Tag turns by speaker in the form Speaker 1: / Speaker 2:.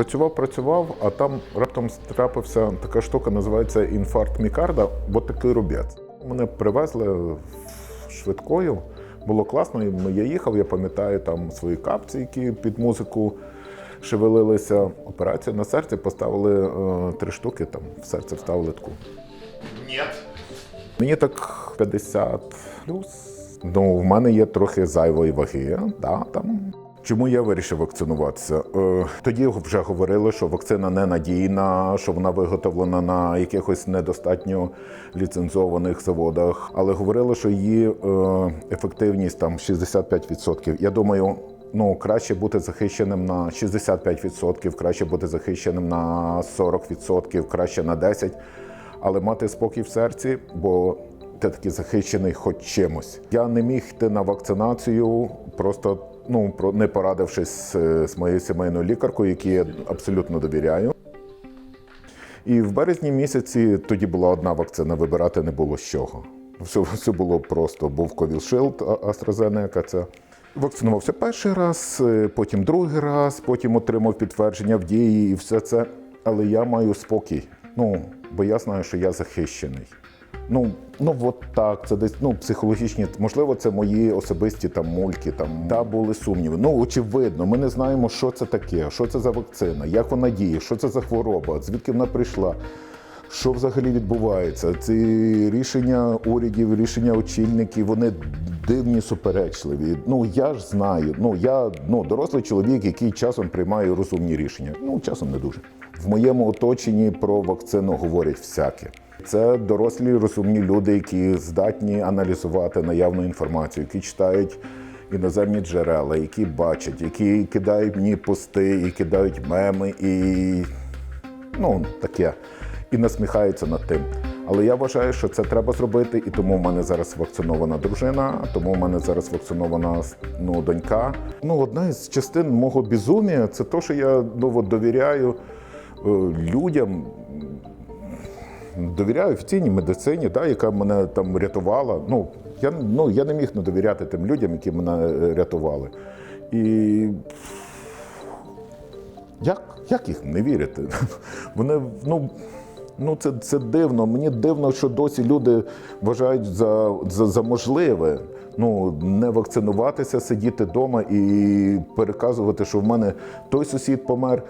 Speaker 1: Працював, працював, а там раптом трапився така штука, називається інфаркт мікарда, бо такий рубець. Мене привезли швидкою. Було класно. Я їхав, я пам'ятаю там свої капці, які під музику шевелилися. Операцію на серці поставили е, три штуки, там в серце вставили таку. Мені так 50 плюс. Ну, в мене є трохи зайвої ваги. Да, там. Чому я вирішив вакцинуватися? Е, тоді вже говорили, що вакцина ненадійна, що вона виготовлена на якихось недостатньо ліцензованих заводах. Але говорили, що її е, ефективність там 65%. Я думаю, ну краще бути захищеним на 65%, краще бути захищеним на 40%, краще на 10%, але мати спокій в серці, бо ти такий захищений хоч чимось. Я не міг йти на вакцинацію, просто ну не порадившись з, з моєю сімейною лікаркою, якій я абсолютно довіряю. І в березні місяці тоді була одна вакцина, вибирати не було з чого. Все, все було просто. Був а- AstraZeneca, це. Вакцинувався перший раз, е, потім другий раз, потім отримав підтвердження в дії і все це. Але я маю спокій. Ну, бо я знаю, що я захищений. Ну, ну от так, це десь ну, психологічні, можливо, це мої особисті там мульки, там та були сумніви. Ну, очевидно, ми не знаємо, що це таке, що це за вакцина, як вона діє, що це за хвороба, звідки вона прийшла. Що взагалі відбувається? Ці рішення урядів, рішення очільників, вони дивні, суперечливі. Ну я ж знаю. Ну я ну дорослий чоловік, який часом приймає розумні рішення. Ну часом не дуже. В моєму оточенні про вакцину говорять всяке. Це дорослі розумні люди, які здатні аналізувати наявну інформацію, які читають іноземні джерела, які бачать, які кидають мені пости, і кидають меми і ну таке, і насміхаються над тим. Але я вважаю, що це треба зробити, і тому в мене зараз вакцинована дружина, тому в мене зараз вакцинована ну, донька. Ну, одна із частин мого безумія це те, що я ну, от, довіряю е, людям, довіряю офіційній медицині, да, яка мене там рятувала. Ну, я, ну, я не міг не довіряти тим людям, які мене е, рятували. І як, як їх не вірити? Вони, ну, ну це, це дивно. Мені дивно, що досі люди вважають за, за, за можливе ну, не вакцинуватися, сидіти вдома і переказувати, що в мене той сусід помер.